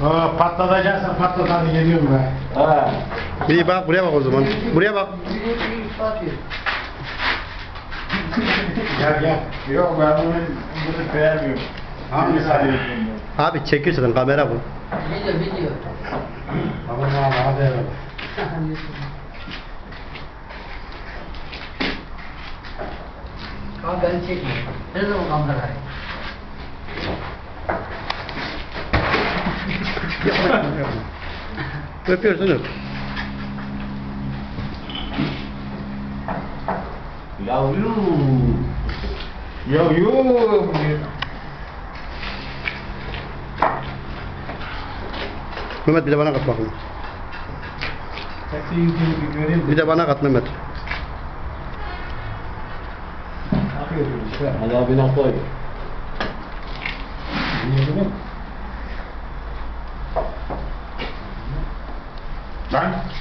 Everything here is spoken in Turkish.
Patlatacaksan patlat hadi geliyorum be. Ha. İyi bak buraya bak o zaman. Buraya bak. Gel gel. Yok ben bunu bunu beğenmiyorum. Hangisi Ali? Abi çekiyor zaten kamera bu. Video video. Tamam abi hadi evet. Abi beni çekme. Ne zaman kamerayı? Öpüyorsun öp. Yavrum. Yavrum. Mehmet bir de bana kat bakayım. Sesi yüzünü bir göreyim. Bir de bana kat Mehmet. Bakıyorum işte. Hadi abine koy. Yiyelim. Ben